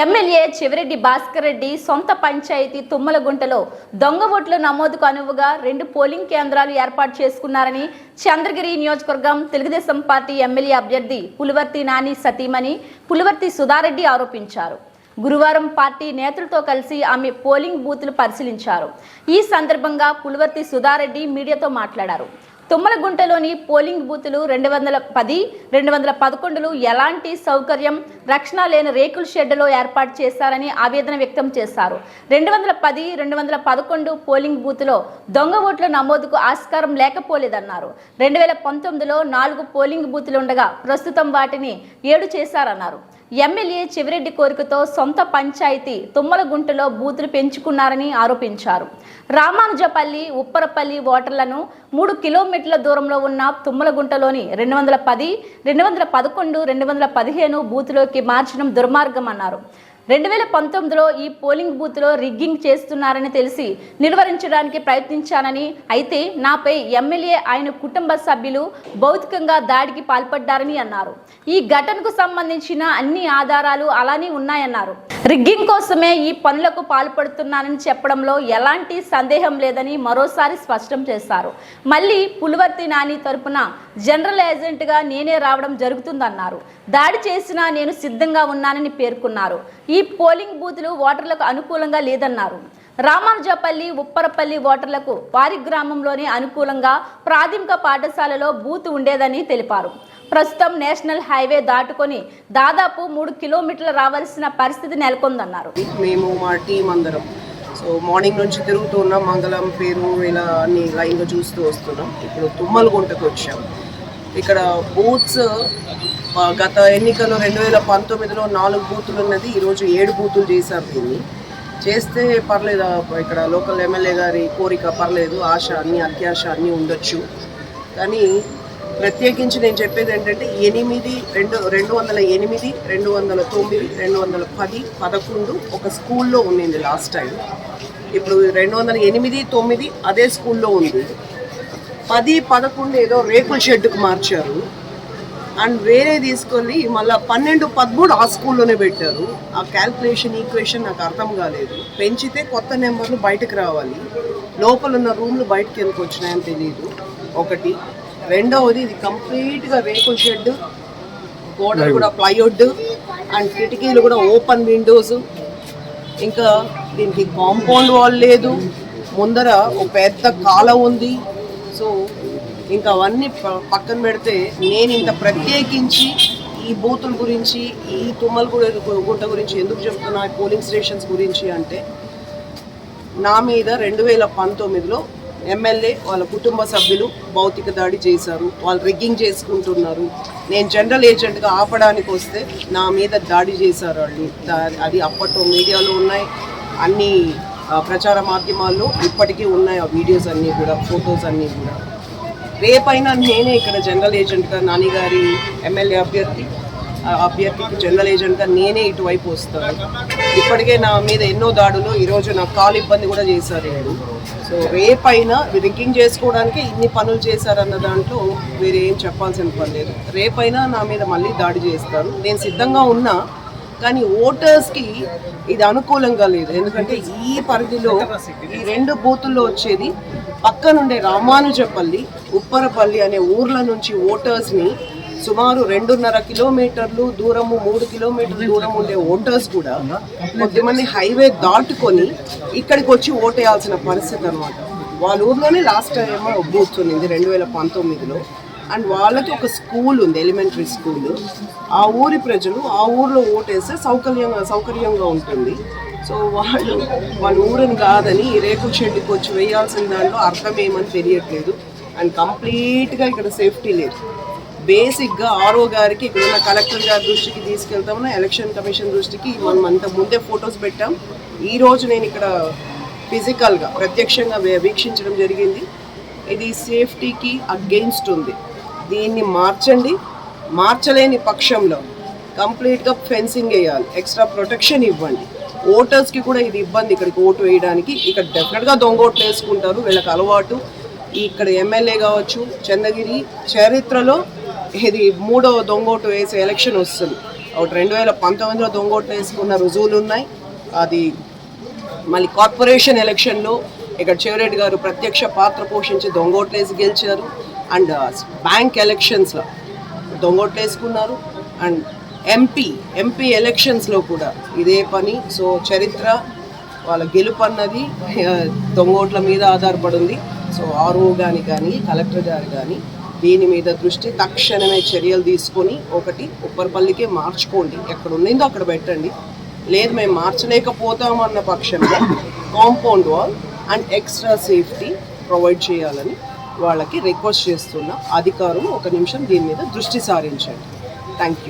MLA Chevireddy Bhaskar Reddy సొంత పంచాయతీ తుమ్మలగుంటలో దొంగ ఓట్ల నమోదుకు అనువుగా రెండు పోలింగ్ కేంద్రాలు ఏర్పాటు చేసుకున్నారని చంద్రగిరి నియోజకవర్గం తెలుగుదేశం పార్టీ ఎమ్మెల్యే అభ్యర్థి పులివర్తి నాని సతీమణి పులివర్తి సుధారెడ్డి ఆరోపించారు. గురువారం పార్టీ నేతలతో కలిసి ఆమె పోలింగ్ బూత్లు పరిశీలించారు. ఈ సందర్భంగా పులివర్తి సుధారెడ్డి మీడియాతో మాట్లాడారు. తుమ్మలగుంటలోని పోలింగ్ బూతులు రెండు వందల పది రెండు వందల పదకొండులు ఎలాంటి సౌకర్యం రక్షణ లేని రేకుల షెడ్డులో ఏర్పాటు చేశారని ఆవేదన వ్యక్తం చేశారు. రెండు వందల పది రెండు వందల పదకొండు పోలింగ్ బూత్లో దొంగ ఓట్ల నమోదుకు ఆస్కారం లేకపోలేదన్నారు. రెండు వేల పంతొమ్మిదిలో నాలుగు పోలింగ్ బూతులు ఉండగా ప్రస్తుతం వాటిని ఏడు చేశారన్నారు. ఎమ్మెల్యే చెవిరెడ్డి కోరికతో సొంత పంచాయతీ తుమ్మలగుంటలో బూతులు పెంచుకున్నారని ఆరోపించారు. రామానుజపల్లి ఉప్పరపల్లి ఓటర్లను మూడు కిలోమీటర్ల దూరంలో ఉన్న తుమ్మలగుంటలోని రెండు వందల పది రెండు వందల పదకొండు రెండు వందల పదిహేను బూతులోకి మార్చడం దుర్మార్గం అన్నారు రెండు వేల పంతొమ్మిదిలో ఈ పోలింగ్ బూత్లో రిగ్గింగ్ చేస్తున్నారని తెలిసి నిర్వహించడానికి ప్రయత్నించానని అయితే నాపై ఎమ్మెల్యే ఆయన కుటుంబ సభ్యులు భౌతికంగా దాడికి పాల్పడ్డారని అన్నారు. ఈ ఘటనకు సంబంధించిన అన్ని ఆధారాలు అలానే ఉన్నాయన్నారు. రిగ్గింగ్ కోసమే ఈ పనులకు పాల్పడుతున్నానని చెప్పడంలో ఎలాంటి సందేహం లేదని మరోసారి స్పష్టం చేశారు. మళ్ళీ పులివర్తి నాని తరపున జనరల్ ఏజెంట్గా నేనే రావడం జరుగుతుందన్నారు. దాడి చేసినా నేను సిద్ధంగా ఉన్నానని పేర్కొన్నారు. ఈ పోలింగ్ బూతులు ఓటర్లకు అనుకూలంగా లేదన్నారు. రామానుజపల్లి ఉప్పరపల్లి ఓటర్లకు వారి గ్రామంలోనే అనుకూలంగా ప్రాథమిక పాఠశాలలో బూత్ ఉండేదని తెలిపారు. ప్రస్తుతం నేషనల్ హైవే దాటుకొని దాదాపు మూడు కిలోమీటర్లు రావాల్సిన పరిస్థితి నెలకొందన్నారు. మేము మా టీం అందరం. సో మార్నింగ్ నుంచి తిరుగుతూ ఉన్నాం. మంగళం పేరు ఇలా అన్ని లైన్లో చూస్తూ వస్తున్నాం. ఇప్పుడు తుమ్మలగుంటకు వచ్చాం. ఇక్కడ బూత్స్ గత ఎన్నికల్లో రెండు వేల పంతొమ్మిదిలో నాలుగు బూతులు ఉన్నది. ఈరోజు ఏడు బూతులు చేశారు దీన్ని. చేస్తే పర్లేదు ఇక్కడ లోకల్ ఎమ్మెల్యే గారి కోరిక పర్లేదు. ఆశ అన్ని అత్యాశ అన్నీ ఉండొచ్చు. కానీ ప్రత్యేకించి నేను చెప్పేది ఏంటంటే ఎనిమిది రెండు రెండు వందల ఎనిమిది రెండు వందల తొమ్మిది రెండు వందల పది పదకొండు ఒక స్కూల్లో ఉండింది లాస్ట్ టైం ఇప్పుడు రెండు వందల ఎనిమిది తొమ్మిది అదే స్కూల్లో ఉంది. పది పదకొండు ఏదో రేకుల షెడ్డుకు మార్చారు. అండ్ వేరే తీసుకొని మళ్ళీ పన్నెండు పదమూడు ఆ స్కూల్లోనే పెట్టారు. ఆ క్యాల్కులేషన్ ఈక్వేషన్ నాకు అర్థం కాలేదు. పెంచితే కొత్త నెంబర్లు బయటకు రావాలి. లోపల ఉన్న రూమ్లు బయటకు ఎందుకు వచ్చినాయని తెలియదు ఒకటి. రెండవది ఇది కంప్లీట్గా రేకుల షెడ్ గోడలు కూడా ప్లైవుడ్ అండ్ కిటికీలు కూడా ఓపెన్ విండోస్. ఇంకా దీనికి కాంపౌండ్ వాల్ లేదు. ముందర ఒక పెద్ద కాల ఉంది. సో ఇంకా అవన్నీ పక్కన పెడితే నేను ఇంత ప్రత్యేకించి ఈ బూతుల గురించి ఈ తుమ్మల గు- గుంట గురించి ఎందుకు చెప్తున్నా పోలింగ్ స్టేషన్స్ గురించి అంటే నా మీద రెండు వేల పంతొమ్మిదిలో ఎమ్మెల్యే వాళ్ళ కుటుంబ సభ్యులు భౌతిక దాడి చేశారు. వాళ్ళు రిగ్గింగ్ చేసుకుంటున్నారు. నేను జనరల్ ఏజెంట్గా ఆపడానికి వస్తే నా మీద దాడి చేశారు వాళ్ళు. దా- అది అప్పట్లో మీడియాలో ఉన్నాయి. అన్ని ప్రచార మాధ్యమాల్లో ఇప్పటికీ ఉన్నాయి ఆ వీడియోస్ అన్నీ కూడా ఫొటోస్ అన్నీ కూడా. రేపైనా నేనే ఇక్కడ జనరల్ ఏజెంట్గా నాని గారి ఎమ్మెల్యే అభ్యర్థి. అభ్యర్థికి జనరల్ ఏజెంట్గా నేనే ఇటువైపు వస్తాను. ఇప్పటికే నా మీద ఎన్నో దాడులు ఈరోజు నాకు కాలు ఇబ్బంది కూడా చేశారు నేను సో రేపైనా రిగ్గింగ్ చేసుకోవడానికి ఇన్ని పనులు చేశారన్న దాంట్లో వేరే ఏం చెప్పాల్సిన పని లేదు. రేపైనా నా మీద మళ్ళీ దాడి చేస్తారు. నేను సిద్ధంగా ఉన్నా కానీ ఓటర్స్కి ఇది అనుకూలంగా లేదు. ఎందుకంటే ఈ పరిధిలో ఈ రెండు బూతుల్లో వచ్చేది పక్కనుండే రామానుజపల్లి ఉప్పరపల్లి అనే ఊర్ల నుంచి ఓటర్స్ని సుమారు రెండున్నర కిలోమీటర్లు దూరము మూడు కిలోమీటర్ల దూరం ఉండే ఓటర్స్ కూడా కొద్దిమంది హైవే దాటుకొని ఇక్కడికి వచ్చి ఓటేయాల్సిన పరిస్థితి అనమాట వాళ్ళ ఊర్లోనే లాస్ట్ టైం బూత్ ఉన్నింది రెండు వేల పంతొమ్మిదిలో. అండ్ వాళ్ళకి ఒక స్కూల్ ఉంది ఎలిమెంటరీ స్కూల్. ఆ ఊరి ప్రజలు ఆ ఊర్లో ఓటేస్తే సౌకర్యంగా సౌకర్యంగా ఉంటుంది. సో వాళ్ళు వాళ్ళ ఊరిని కాదని రేకు షెడ్కి వచ్చి వేయాల్సిన దాంట్లో అర్థం ఏమని తెలియట్లేదు. అండ్ కంప్లీట్గా ఇక్కడ సేఫ్టీ లేదు. బేసిక్గా ఆర్ఓ గారికి ఇక్కడ ఉన్న కలెక్టర్ గారి దృష్టికి తీసుకెళ్తామని ఎలక్షన్ కమిషన్ దృష్టికి మనం అంత ముందే ఫొటోస్ పెట్టాం. ఈరోజు నేను ఇక్కడ ఫిజికల్గా ప్రత్యక్షంగా వీక్షించడం జరిగింది. ఇది సేఫ్టీకి అగెయిన్స్ట్ ఉంది. దీన్ని మార్చండి. మార్చలేని పక్షంలో కంప్లీట్గా ఫెన్సింగ్ వేయాలి. ఎక్స్ట్రా ప్రొటెక్షన్ ఇవ్వండి. ఓటర్స్కి కూడా ఇది ఇబ్బంది. ఇక్కడికి ఓటు వేయడానికి ఇక్కడ డెఫినెట్గా దొంగ ఓట్లు వేసుకుంటారు. వీళ్ళకి అలవాటు. ఇక్కడ ఎమ్మెల్యే కావచ్చు చంద్రగిరి చరిత్రలో ఇది మూడో దొంగోటు వేసే ఎలక్షన్ వస్తుంది. ఒకటి రెండు వేల పంతొమ్మిదిలో దొంగోట్లు వేసుకున్న రుజువులు ఉన్నాయి. అది మళ్ళీ కార్పొరేషన్ ఎలక్షన్లో ఇక్కడ చెవిరెడ్డి గారు ప్రత్యక్ష పాత్ర పోషించి దొంగోట్లేసి గెలిచారు. అండ్ బ్యాంక్ ఎలక్షన్స్లో దొంగోట్లేసుకున్నారు అండ్ ఎంపీ ఎంపీ ఎలక్షన్స్లో కూడా ఇదే పని. సో చరిత్ర వాళ్ళ గెలుపు అన్నది దొంగోట్ల మీద ఆధారపడి ఉంది. సో ఆర్ఓ గాని కానీ కలెక్టర్ గారు కానీ దీని మీద దృష్టి తక్షణమే చర్యలు తీసుకొని ఒకటి ఉప్పరపల్లికే మార్చుకోండి. ఎక్కడ ఉన్నిందో అక్కడ పెట్టండి. లేదు మేము మార్చలేకపోతామన్న పక్షంలో compound wall and extra safety provide చేయాలని వాళ్ళకి రిక్వెస్ట్ చేస్తున్న. అధికారులు ఒక నిమిషం దీని మీద దృష్టి సారించండి. Thank you